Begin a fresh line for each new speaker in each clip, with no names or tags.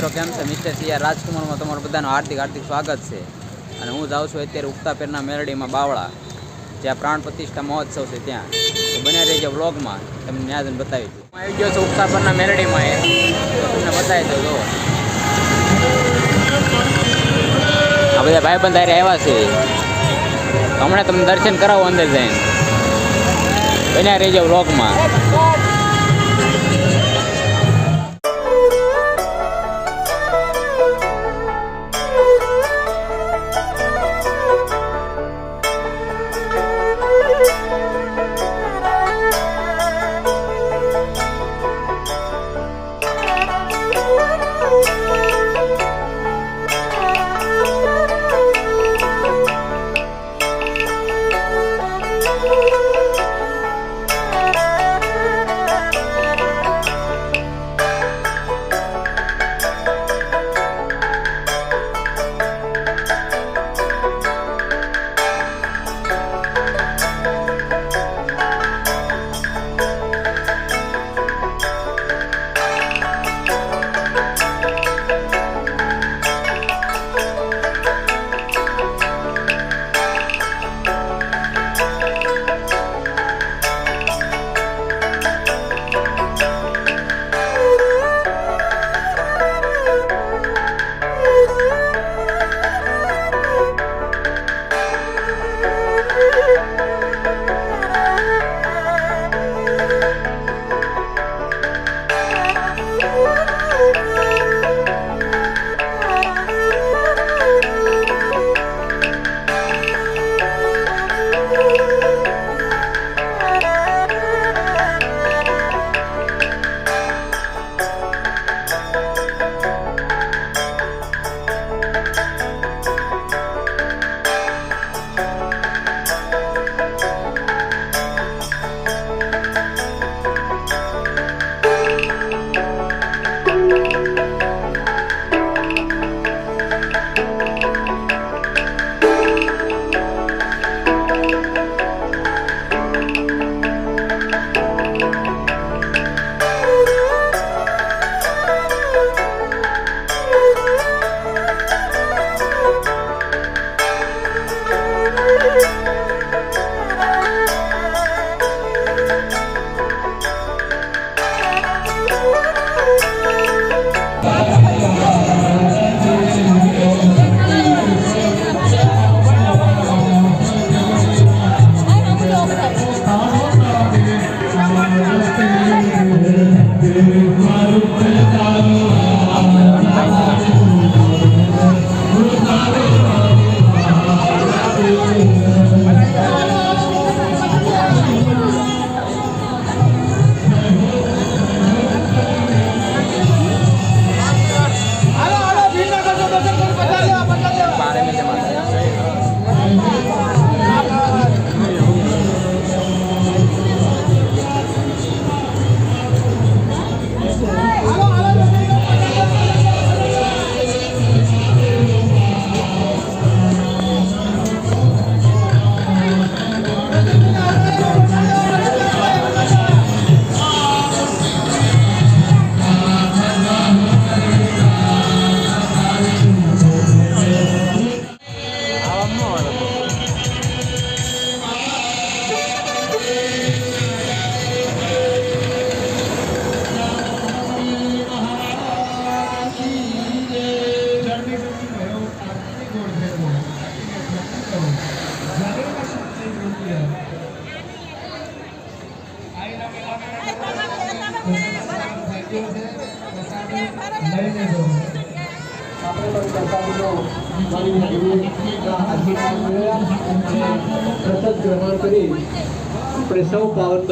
મિત્રો, કેમ છે? મિસ્ટર સીઆર રાજકુમારમાં તમારું બધાનું હાર્દિક હાર્દિક સ્વાગત છે. અને હું જાઉં છું અત્યારે ઉગતાપેરના મેરડીમાં બાવળા, જ્યાં પ્રાણ પ્રતિષ્ઠા મહોત્સવ છે ત્યાં. તો બન્યા રહેજો વ્લોગમાં, તમને ત્યાં બતાવી દઉં. આવી ગયો છું ઉગતાપરના મેરડીમાં એ. તમને બતાવી દઉં જો આ બધા ભાઈબંધ બંધ આવ્યા છે. હમણાં તમને દર્શન કરાવો અંદર જઈને. બન્યા રહેજો વ્લોગમાં.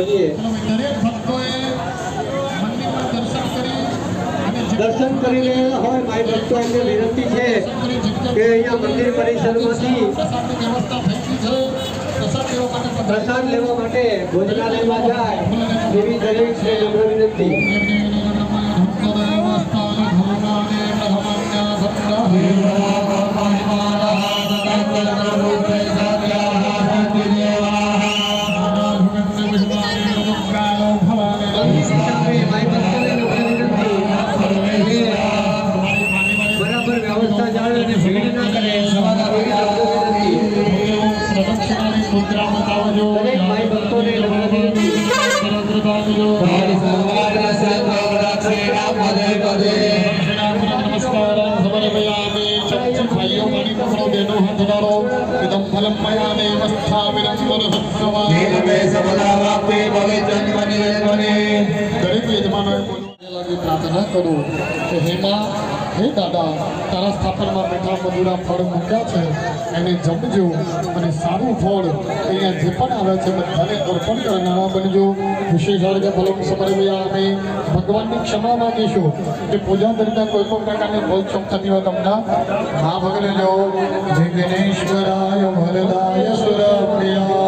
મંદિરમાં દર્શન કરી
રહેલા હોય માય ભક્તો એમને વિનંતી છે કે અહીંયા મંદિર પરિસરમાંથી
પ્રસાદ લેવા માટે
ભોજનાલયમાં જાય એવી દરેક વિનંતી કરું કે હેમા, હે દાદા તારા સ્થાપનમાં મીઠા મધુરા ફળ મૂક્યા છે, એને જમજો અને સારું ફળ અહીંયા જે પણ આવે છે બધાને અર્પણ કરનારા બનજો. વિશેષ કે ફલમ અમે ભગવાનની ક્ષમા માગીશું કે પૂજા દરમિયાન કોઈ પણ પ્રકારની ભોગ ચૂક થતી હોય તમને મા ભગલે જો વિઘ્નેશ્વરાય ભરદાય સુરપ્રિયાય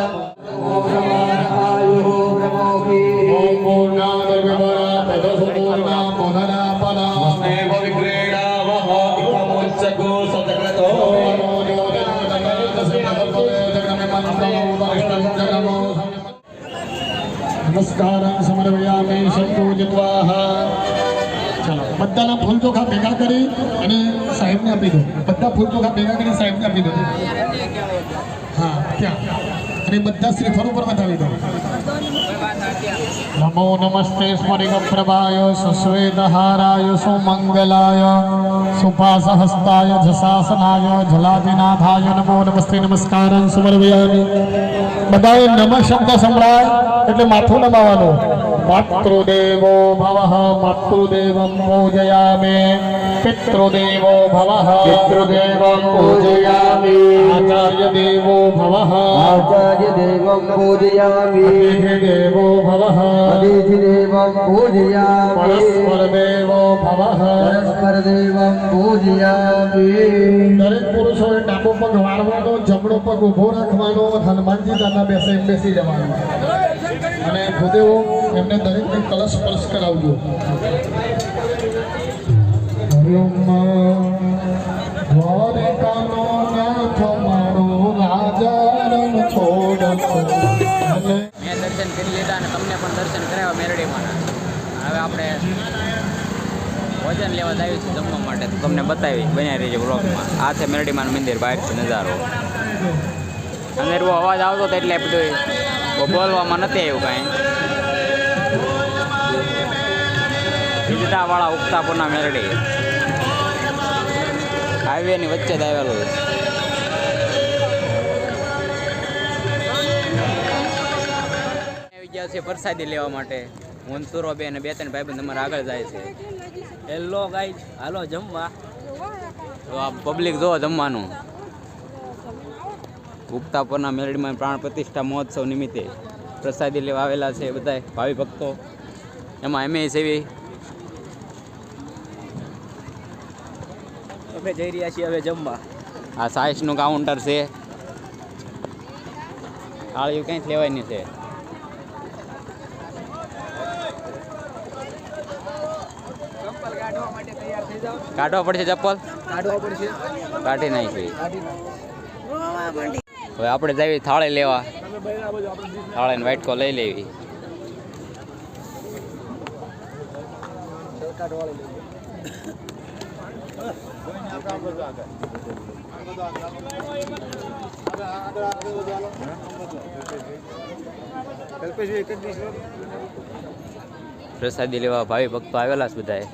બધાના ફૂલ ચોખા ભેગા કરી અને સાહેબને આપી દો. બધા ફૂલ ચોખા ભેગા કરી સાહેબને આપી દો. હા ત્યાં અને બધા શ્રીફળ ઉપર બતાવી દો. નમો નમસ્તે સ્મરિક પ્રભાય સુશ્વેતહારાય સુમંગલાય સુપાસહસ્તાય જસાસનાય જલાધિનાથાય નમો નમસ્તે નમસ્કાર સમર્પયામિ બધાએ નમ શબ્દ સંભળાય, એટલે માથું નમાવાનું. માતૃદેવો ભવઃ માતૃદેવં પૂજયામે પિતૃદેવો ભવઃ
પિતૃદેવં પૂજયામિ.
આચાર્ય દેવો ભવઃ
આચાર્ય દેવં પૂજયામિ
અતિથિ દેવો ભવઃ
અતિથિ દેવં પૂજયામિ
પરસ્પર દેવો ભવઃ
પરસ્પર દેવં પૂજયામિ
દરેક પુરુષોએ ડાબો પગ વાળવાનો જમણો પગ ઊભો રાખવાનો હનુમાનજી દાદા બેસે એમ બેસી જવાનું અને ભૂદેવો એમને દરેકને કલશ સ્પર્શ કરાવજો
મેં દર્શન કરી લીધા અને તમને પણ દર્શન કરાવ્યા મેરડીમાં. હવે આપણે ભોજન લેવા આવ્યું છે જમવા માટે. તો તમને બતાવી, બન્યા રહીએ બ્લોગમાં આ છે મેરડીમાનું મંદિર બહારથી નજારો. બહુ અવાજ આવતો હતો એટલે બધું બોલવામાં નથી આવ્યું કાંઈ. વીજળાવાળા ઉગતાપુરના મેરડી. હાઈવેની વચ્ચે જ આવેલું છે. પ્રસાદી લેવા માટે. હું, સુરો બે અને બે ત્રણ ભાઈ તમારે આગળ જાય છે. હેલો ગાઈ હાલો, જમવા. તો આ પબ્લિક જો જમવાનું. ઉગતાપુરના મેરડીમાં પ્રાણ પ્રતિષ્ઠા મહોત્સવ નિમિત્તે પ્રસાદી લેવા આવેલા છે બધા ભાવિ ભક્તો. એમાં એમ સેવી
અમે જઈ રહ્યા છીએ હવે જમવા.
આ સાઈસનું કાઉન્ટર છે. આળિયું કંઈ જ લેવાની છે? કાઢવા પડશે ચપ્પલ?
કાઢવા પડશે.
કાઢી નાખી. હવે આપણે જઈએ થાળી લેવા. થાળીને વાટકો લઈ લેવી. પ્રસાદી લેવા ભાવિ ભક્તો આવેલા છે બધાએ.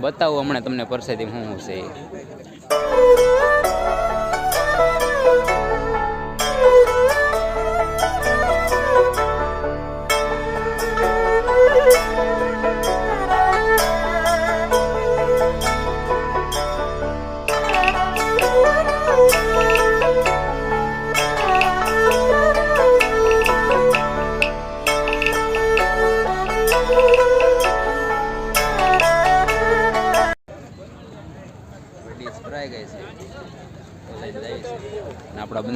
બતાવું હમણાં તમને પ્રસાદી શું શું છે.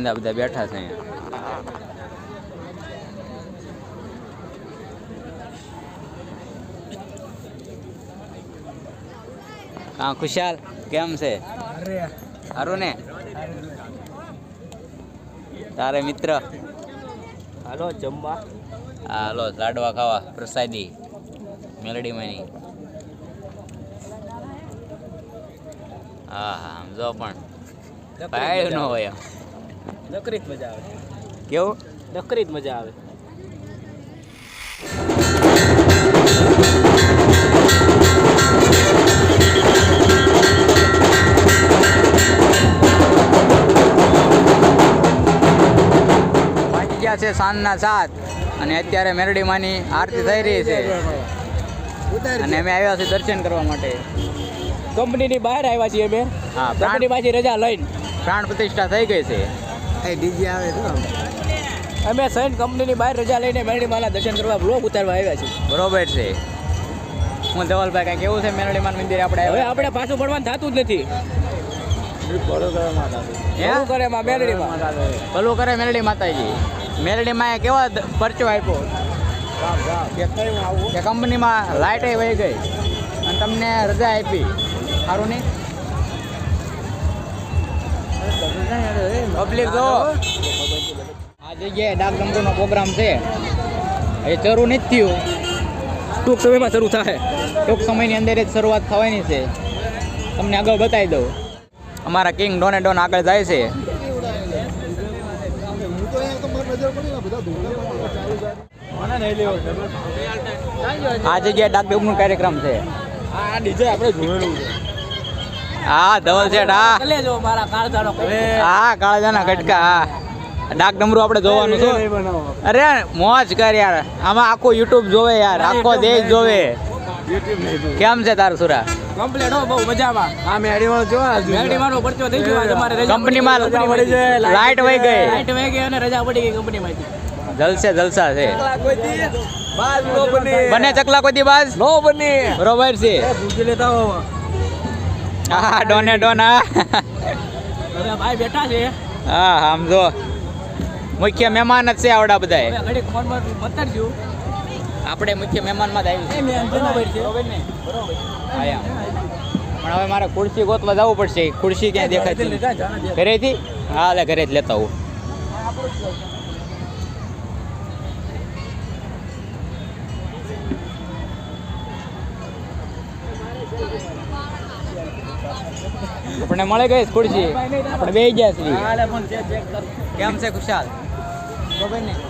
અને બધા બેઠા છે અહીંયા. હા ખુશાલ કેમ છે? સારું ને? તારે મિત્ર?
હાલો જમવા.
હા હાલો લાડવા ખાવા પ્રસાદી મેલડીમાંની. હા હા સમજો જો પણ. ભાઈ ન હોય
નકરી જ મજા આવે.
કેવું?
નકરી જ મજા આવે.
વાગી ગયા છે સાંજના સાત અને અત્યારે મેરડીમાંની આરતી થઈ રહી છે. અને અમે આવ્યા છીએ દર્શન કરવા માટે.
કંપનીની બહાર આવ્યા છીએ અમે.
હા
કંપની પાછી રજા લઈને.
પ્રાણ પ્રતિષ્ઠા થઈ ગઈ છે.
અમે સૈન કંપનીની બહાર રજા લઈને મેરડી માના દર્શન કરવા બ્લોગ ઉતારવા આવ્યા છીએ.
બરોબર છે. હું ધવલભાઈ કાંઈ કેવું છે મેરડીમાન મંદિર આપણે
હવે આપણે પાછું પડવાનું થતું જ નથી.
હે?
કરે માં મેરડીમાં.
ભલું કરે મેરડી માતાજી. મેરડીમાં એ કેવા પરચો આપ્યો? કે કંપનીમાં લાઇટ વહી ગઈ. અને તમને રજા આપી. સારું નહીં? પબ્લિક જો આ જગ્યાએ ડાક ડમરૂનો પ્રોગ્રામ છે એ શરૂ નથી થયું.
ટૂંક સમયમાં શરૂ થાય.
ટૂંક સમયની અંદર જ શરૂઆત થવાની છે. તમને આગળ બતાવી દઉં. અમારા કિંગ ડોને ડોન આગળ જાય છે. આ જગ્યાએ ડાક ડમરૂનો કાર્યક્રમ છે.
આ ડીજે આપણે જોયેલું
હા ધવલ શેઠ હા.
છે મારા કાળજાનો
હા કાળજાના કટકા હા. ડાક ડમરું આપણે જોવાનું છે અરે મોજ કર યાર. આમાં આખો યુટ્યુબ જોવે યાર આખો દેશ જોવે. કેમ છે તાર સુરા?
કમ્પ્લેટ હો બહુ મજામાં. આ મેરડી વાળો જો મેરડી વાળો પરચો થઈ ગયો આજે મારે રજા
કંપનીમાં લાઈટ વહી ગઈ.
લાઈટ વહી ગઈ અને રજા પડી ગઈ કંપનીમાંથી
જલસે જલસા છે. બને. ચકલા કોઈ દી બાજ?
નો બની.
બરોબર છે.
ભૂજી લેતા હો
ડોને ડોન. હા
હવે ભાઈ બેઠા છે.
હા સમજો મુખ્ય મહેમાન જ છે આવડા બધા આપણે મુખ્ય મહેમાનમાં જ આવ્યું. પણ હવે મારે ખુરશી ગોતવા જવું પડશે. ખુરશી ક્યાંય દેખાતી. ઘરેથી હા ઘરે જ લેતા હું આપણે મળી ગઈ ખુરશી? આપણે બે ગયા છીએ. કેમ છે ખુશાલ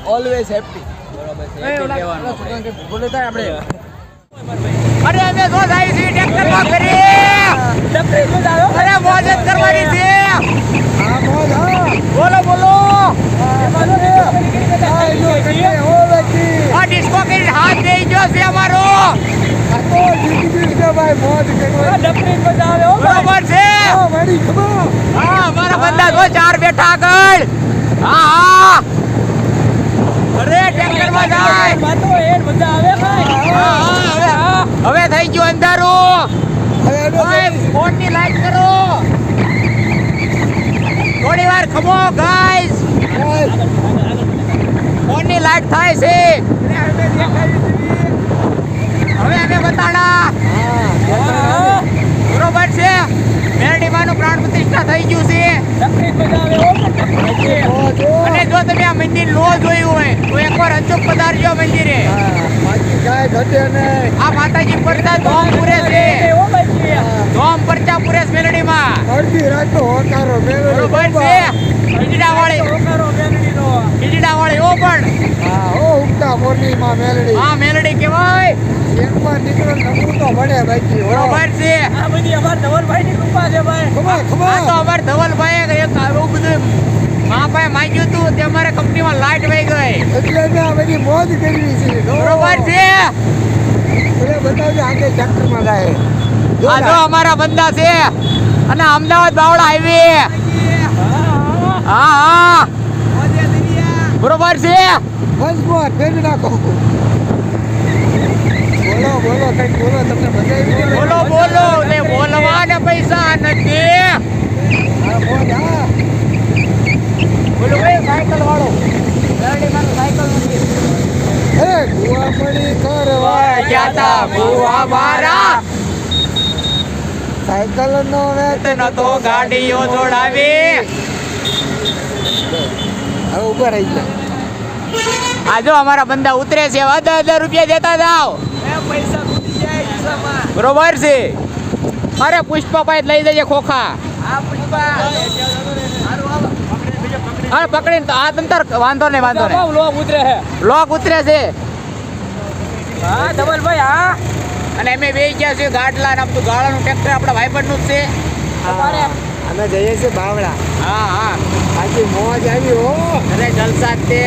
ઓલવેઝ હેપી. બોલે થાય આપણે?
અરે અમે તો જાય છે ટ્રેક્ટરમાં કરી અરે મોજ કરવાની છે. બોલો બોલો. આ ડિસ્કો કરી હાથ દઈ ગયો છે અમારો. ચાર બેઠા આગળ. હા અરે ટ્રેક્ટરમાં જાય. હા, હા, હવે થઈ ગયું અંધારું. ફોન ફોનની લાઈટ કરો. થોડી વાર ખમો ગાઈસ ફોનની લાઈટ થાય છે. હવે અમે બતાડા બરોબર છે. મેરડીમાનું પ્રાણ પ્રતિષ્ઠા થઈ ગયું છે. અને જો તમે આ મંદિર લો જોયું હોય તો એકવાર અચૂક પધારજો મંદિરે. આ માતાજી પડતા ધોમ પૂરે છે ધોમ પરચા પૂરે છે મેલડીમાં બરોબર છે. ખીજડા વાળી. ખીજડા વાળી ઓ પણ. આ મેલડી કહેવાય. બરોબર છે.
આ બધી અમાર ધવલભાઈ ની કૃપા છે ભાઈ.
આ તો અમાર ધવલભાઈ એક આવું બધું મા પાસે માંગ્યું હતું તે અમારે કંપનીમાં લાઈટ વહી ગઈ.
એટલે મેં આ બધી મોજ કરી છે
બરોબર છે.
બતાવજો આગળ ચક્કરમાં જાય
આ જો અમારા બંદા છે. અને અમદાવાદ બાવળ હાઈવે હા હા. બરોબર છે?
બસ ફેરવી નાખો. બોલો બોલો કંઈક બોલો તમને બધા
બોલો બોલો ને બોલવાને પૈસા નથી. બોલો ભાઈ. સાયકલ વાળો. સાયકલ નથી.
કુવા પડી કરવા
ગયા તા ભૂવા મારા
સાયકલ નો
નતો તો ગાડીઓ જોડાવી.
હવે ઊભા રહી ગયા
આ જો અમારા બંદા ઉતરે છે હજાર હજાર રૂપિયા દેતા જાઓ. બરોબર છે. અરે પુષ્પાભાઈ લઈ જજે ખોખા. અરે પકડીને તો આ તંતર વાંધો નહીં વાંધો નહીં.
લોક ઉતરે છે?
લોક ઉતરે છે.
હા ધવલભાઈ હા.
અને અમે બે ગયા છીએ ગાડલા ને બધું ગાળાનું ટ્રેક્ટર આપણા ભાઈબંધનું જ છે.
અમે જઈએ છીએ બાવળા.
હા હા.
બાકી મોજ આવી હો.
અરે જલસા જ તે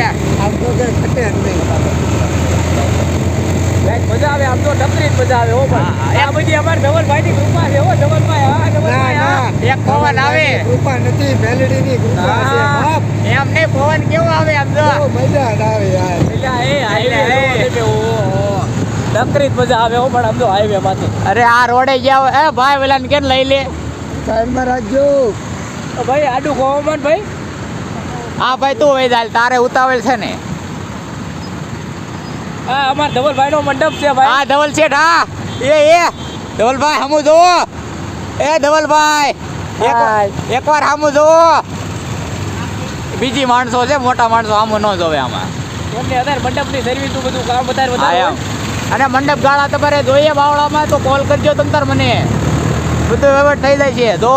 આમ તો કઈ ખટે નહીં.
મજા આવે આમ તો ડબરી જ મજા આવે હો. આ બધી અમારે ધવલભાઈ ની કૃપા છે હો ધવલભાઈ. હા ધવલભાઈ હા.
એક પવન આવે.
કૃપા નથી મેલડી ની કૃપા છે. બાપ
એમ નહીં પવન કેવો આવે આમ
તો? મજા આવે યાર.
એ હાઈવે
એટલે
જો જ મજા આવે હો પણ આમ તો હાઈવે માંથી.
અરે આ રોડે ગયા એ ભાઈ વેલા કેમ લઈ લે?
સાઈડમાં રાખજો.
તો ભાઈ આડું કોમન ભાઈ.
હા ભાઈ તું વહી ચાલ તારે ઉતાવળ છે ને.
હા અમાર ધવલભાઈ નો મંડપ છે ભાઈ.
હા ધવલ શેઠ હા. એ એ. ધવલભાઈ હમુ જો એ ધવલભાઈ એક- એકવાર હમુ જો બીજી માણસો છે મોટા માણસો આમ ન જોવે આમાં.
એમને અત્યારે મંડપની સર્વિસ બધું કામ વધારે વધારે
અને મંડપ ગાળા તમારે જોઈએ બાવળામાં તો કોલ કરજો તંતર મને. બધું વ્યવહાર થઈ જાય છે. જો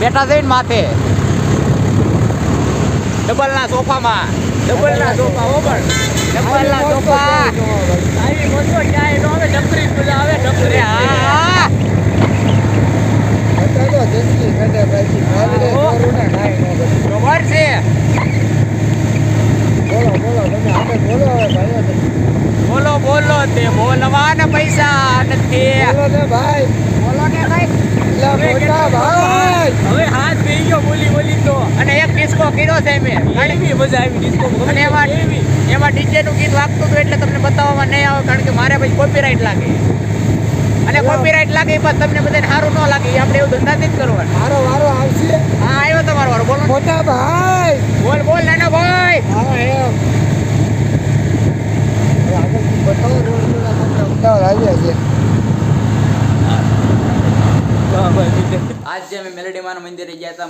બેઠા થઈને માથે. ડબલના સોફામાં. ડબલના સોફા હો પણ. ડબલના સોફા.
આવી મોટો ક્યાંય નો આવે ડબરી મજા આવે ડબરી.
હા
અત્યારે તો જિંદગી ખટે પછી મેલડી ચોરું ને કાંઈ ન કરે.
બરોબર છે
બોલો બોલો તમે આગળ બોલો હવે ભાઈઓ તમે.
બોલો બોલો તે બોલવાના પૈસા નથી
બોલો ને ભાઈ
બોલો ને ભાઈ
એટલે મોટા ભાઈ
હવે હાથ બે ગયો બોલી બોલી તો
અને એક
મજા આવી ડિસ્કો
અને એમાં એમાં ડીજે ગીત વાગતું હતું એટલે તમને બતાવવામાં નહીં આવે કારણ કે મારે પછી કોપીરાઇટ લાગે. અને કોપીરાઇટ લાગે પણ તમને બધાને સારું ન લાગે એ આપણે એવું ધંધા નથી કરવાનું.
મારો વારો આવશે.
હા આવ્યો તમારો વારો. બોલો
મોટા ભાઈ.
બોલ બોલ નાનો ભાઈ.
હા એમ. બતાવો આવ્યા છે.
આજ અમે મેલડીમાના મંદિરે ગયા હતા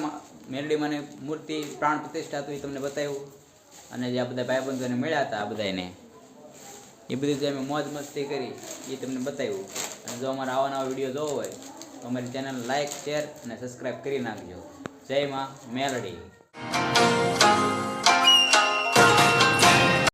મા- મને મૂર્તિ પ્રાણ પ્રતિષ્ઠા હતું એ તમને બતાવ્યું. અને જે આ બધા ભાઈબંધોને મળ્યા હતા આ બધાને એ બધું જે અમે મોજ મસ્તી કરી, એ તમને બતાવ્યું. અને જો અમારા આવા નવા વીડિયો જોવો હોય, તો અમારી ચેનલ લાઇક શેર અને સબસ્ક્રાઈબ કરી નાખજો. જય માં મેલડી